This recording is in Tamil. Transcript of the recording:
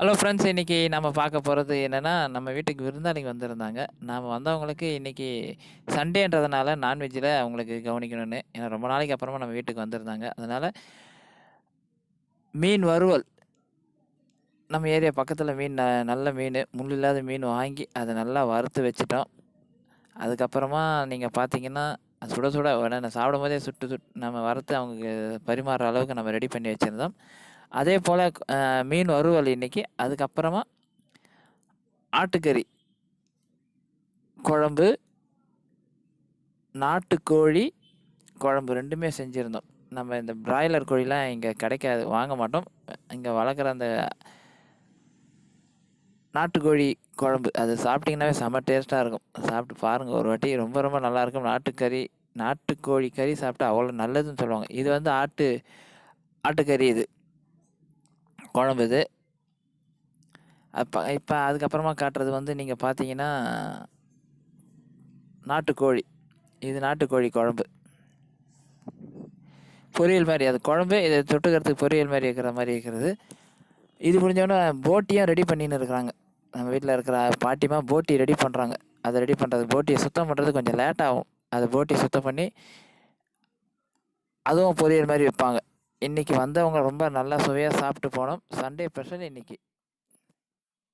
ஹலோ ஃப்ரெண்ட்ஸ் இன்றைக்கி நம்ம பார்க்க போகிறது என்னென்னா நம்ம வீட்டுக்கு விருந்தாளிங்க வந்திருந்தாங்க. நாம் வந்தவங்களுக்கு இன்றைக்கி சண்டேன்றதுனால நான்வெஜ்ஜில் அவங்களுக்கு கவனிக்கணும்னு. ஏன்னா ரொம்ப நாளைக்கு அப்புறமா நம்ம வீட்டுக்கு வந்திருந்தாங்க. அதனால் மீன் வறுவல். நம்ம ஏரியா பக்கத்தில் மீன் ந நல்ல மீன் முள் இல்லாத மீன் வாங்கி அதை நல்லா வறுத்து வச்சுட்டோம். அதுக்கப்புறமா நீங்கள் பார்த்தீங்கன்னா அது சுட சுட உடனே சாப்பிடும் போதே சுட்டு சுட் நம்ம வறுத்து அவங்களுக்கு பரிமாறுற அளவுக்கு நம்ம ரெடி பண்ணி வச்சுருந்தோம். அதே போல் மீன் வறுவல் இன்றைக்கி அதுக்கப்புறமா ஆட்டுக்கறி குழம்பு நாட்டுக்கோழி குழம்பு ரெண்டுமே செஞ்சுருந்தோம். நம்ம இந்த பிராய்லர் கோழிலாம் இங்கே கிடைக்காது வாங்க மாட்டோம். இங்கே வளர்க்குற அந்த நாட்டுக்கோழி குழம்பு அது சாப்பிட்டிங்கன்னாவே செம்ம டேஸ்ட்டாக இருக்கும். சாப்பிட்டு பாருங்கள் ஒரு வாட்டி ரொம்ப ரொம்ப நல்லாயிருக்கும் நாட்டுக்கறி நாட்டுக்கோழி கறி சாப்பிட்டா அவ்வளோ நல்லதுன்னு சொல்லுவாங்க. இது வந்து ஆட்டு ஆட்டுக்கறி இது. குழம்பு இது. அப்போ இப்போ அதுக்கப்புறமா காட்டுறது வந்து நீங்கள் பார்த்தீங்கன்னா நாட்டுக்கோழி. இது நாட்டுக்கோழி குழம்பு. பொரியல் மாதிரி அது குழம்பு இதை தொட்டுக்கிறதுக்கு பொரியல் மாதிரி இருக்கிற மாதிரி இருக்கிறது. இது முடிஞ்சோடனே போட்டியும் ரெடி பண்ணின்னு இருக்கிறாங்க. நம்ம வீட்டில் இருக்கிற பாட்டிமா போட்டி ரெடி பண்ணுறாங்க அதை ரெடி பண்ணுறது போட்டியை சுத்தம் பண்ணுறது கொஞ்சம் லேட் ஆகும். அதை போட்டியை சுத்தம் பண்ணி அதுவும் பொரியல் மாதிரி வைப்பாங்க. இன்றைக்கி வந்தவங்க ரொம்ப நல்லா சுவையாக சாப்பிட்டு போனோம். சண்டே ஸ்பெஷல் இன்றைக்கி